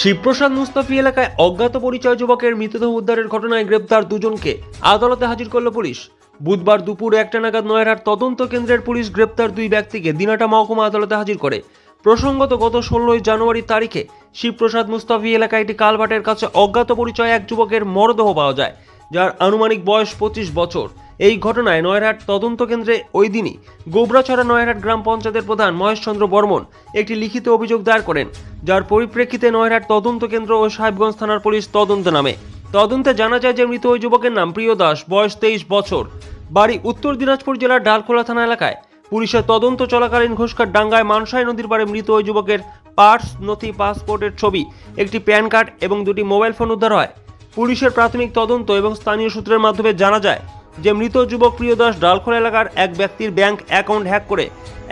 শিবপ্রসাদ মুস্তাফি এলাকায় অজ্ঞাত পরিচয় যুবকের মৃতদেহ উদ্ধারের ঘটনায় গ্রেপ্তার দুজনকে আদালতে হাজির করল পুলিশ। বুধবার দুপুর একটা নাগাদ নয়হাট তদন্ত কেন্দ্রের পুলিশ গ্রেপ্তার দুই ব্যক্তিকে দিনাটা মহকুমা আদালতে হাজির করে। প্রসঙ্গত গত ষোলোই জানুয়ারি তারিখে শিবপ্রসাদ মুস্তাফি এলাকায় একটি কালভাটের কাছে অজ্ঞাত পরিচয় এক যুবকের মরদেহ পাওয়া যায়, যার আনুমানিক বয়স পঁচিশ বছর। এই ঘটনায় নয়রহাট তদন্ত কেন্দ্রে ওই দিনই গোবরাছড়া নয়রহাট গ্রাম পঞ্চায়েতের প্রধান মহেশচন্দ্র বর্মন একটি লিখিত অভিযোগ দায়ের করেন, যার পরিপ্রেক্ষিতে নয়রহাট তদন্ত কেন্দ্র ও সাহেবগঞ্জ থানার পুলিশ তদন্ত নামে। তদন্তে জানা যায় যে মৃত ওই যুবকের নাম প্রিয় দাস, বয়স তেইশ বছর। বাড়ি উত্তর দিনাজপুর জেলার ডালখোলা থানা এলাকায়। পুলিশের তদন্ত চলাকালীন ঘোষকার ডাঙ্গায় মানসাই নদীর পাড়ে মৃত ওই যুবকের পার্স, নথি, পাসপোর্টের ছবি, একটি প্যান কার্ড এবং দুটি মোবাইল ফোন উদ্ধার হয়। পুলিশের প্রাথমিক তদন্ত এবং স্থানীয় সূত্রের মাধ্যমে জানা যায় যে মৃত যুবক প্রিয় দাস ডালখোলা এলাকার এক ব্যক্তির ব্যাংক অ্যাকাউন্ট হ্যাক করে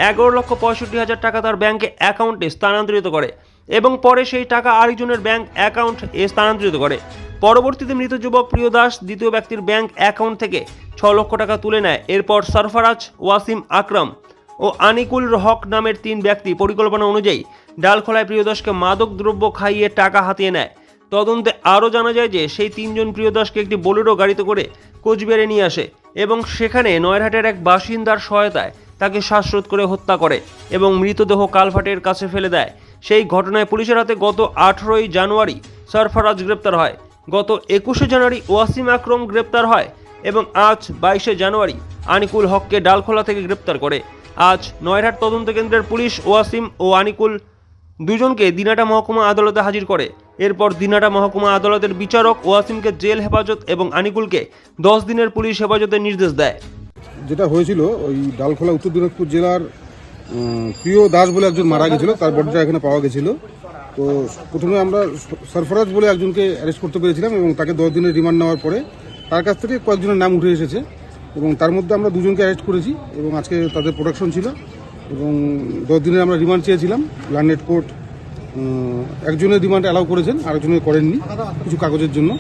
এগারো লক্ষ পঁয়ষট্টি হাজার টাকা তার ব্যাংকে অ্যাকাউন্টে স্থানান্তরিত করে এবং পরে সেই টাকা আরেকজনের ব্যাংক অ্যাকাউন্ট এ স্থানান্তরিত করে। পরবর্তীতে মৃত যুবক প্রিয় দাস দ্বিতীয় ব্যক্তির ব্যাংক অ্যাকাউন্ট থেকে ছ লক্ষ টাকা তুলে নেয়। এরপর সরফরাজ, ওয়াসিম আকরাম ও আনিকুল হক নামের তিন ব্যক্তি পরিকল্পনা অনুযায়ী ডালখোলায় প্রিয়দাসকে মাদক দ্রব্য খাইয়ে টাকা হাতিয়ে নেয়। তদন্তে আরও জানা যায় যে সেই তিনজন প্রিয়দাসকে একটি বোলেরো গাড়িতে করে কোচবিহারে নিয়ে আসে এবং সেখানে নয়রহাটের এক বাসিন্দার সহায়তায় তাকে শ্বাসরোধ করে হত্যা করে এবং মৃতদেহ কালভাটের কাছে ফেলে দেয়। সেই ঘটনায় পুলিশের হাতে গত আঠেরোই জানুয়ারি সরফরাজ গ্রেপ্তার হয়। গত একুশে জানুয়ারি ওয়াসিম আকরম গ্রেপ্তার হয় এবং আজ বাইশে জানুয়ারি আনিকুল হককে ডালখোলা থেকে গ্রেপ্তার করে। আজ নয়রহাট তদন্ত কেন্দ্রের পুলিশ ওয়াসিম ও আনিকুল দুজনকে দিনাটা মহকুমা আদালতে হাজির করে। এরপর দিনাটা মহকুমা আদালতের বিচারক ওয়াসিমকে জেল হেফাজত এবং আনিকুলকে দশ দিনের পুলিশ হেফাজতের নির্দেশ দেয়। যেটা হয়েছিল, ওই ডালখোলা উত্তর দিনাজপুর জেলার প্রিয় দাস বলে একজন মারা গেছিল, তার বডিটা এখানে পাওয়া গেছিল। তো প্রথমে আমরা সরফরাজ বলে একজনকে অ্যারেস্ট করতে পেরেছিলাম এবং তাকে দশ দিনের রিমান্ড নেওয়ার পরে তার কাছ থেকে কয়েকজনের নাম উঠে এসেছে এবং তার মধ্যে আমরা দুজনকে অ্যারেস্ট করেছি এবং আজকে তাদের প্রোডাকশন ছিল এবং দশ দিনের আমরা রিমান্ড চেয়েছিলাম লার্নেট কোর্ট একজনের রিমান্ড অ্যালাউ করেছেন আরেকজনের করেননি কিছু কাগজের জন্য।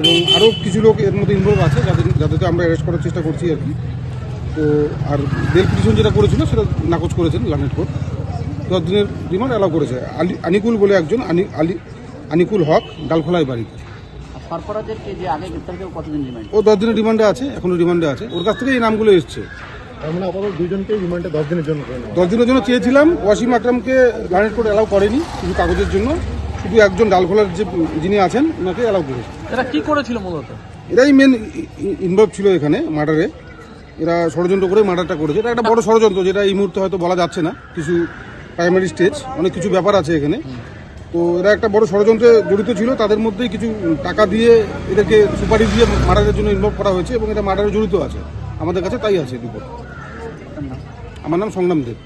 এবং আরও কিছু লোক এর মধ্যে ইনভলভ আছে যাদের যাদেরকে আমরা অ্যারেস্ট করার চেষ্টা করছি আর কি। তো আর বেল পিটিশন যেটা করেছিল সেটা নাকচ করেছেন লার্নেট কোর্ট দশ দিনের রিমান্ড অ্যালাউ করেছে। আলি আনিকুল বলে একজন আনি আলি আনিকুল হক ডালখোলায় বাড়ি। ও দশ দিনের রিমান্ডে আছে এখনও রিমান্ডে আছে। ওর কাছ থেকে এই নামগুলো এসছে। আমরা আপাতত দুজনকে রিমান্ডে দশ দিনের জন্য করে নেব দশ দিনের জন্য চেয়েছিলাম ওয়াসিম আকরামকে লার্নেট কোর্ট অ্যালাউ করেনি কিছু কাগজের জন্য শুধু একজন ডালখোলার যে যিনি আছেন ওনাকে অ্যালাউ করেছে। এরা কি করেছিল মূলত? এরাই মেন ইনভলভ ছিল এখানে মার্ডারে এরা ষড়যন্ত্র করে মার্ডারটা করেছে। এটা একটা বড় ষড়যন্ত্র যেটা এই মুহূর্তে হয়তো বলা যাচ্ছে না। কিছু প্রাইমারি স্টেজ অনেক কিছু ব্যাপার আছে এখানে। তো এরা একটা বড় ষড়যন্ত্রে জড়িত ছিল। তাদের মধ্যেই কিছু টাকা দিয়ে এদেরকে সুপারিশ দিয়ে মার্ডারের জন্য ইনভলভ করা হয়েছে এবং এটা মার্ডারে জড়িত আছে। আমাদের কাছে তাই আছে রিপোর্ট আমার নাম সংগ্রাম দেব।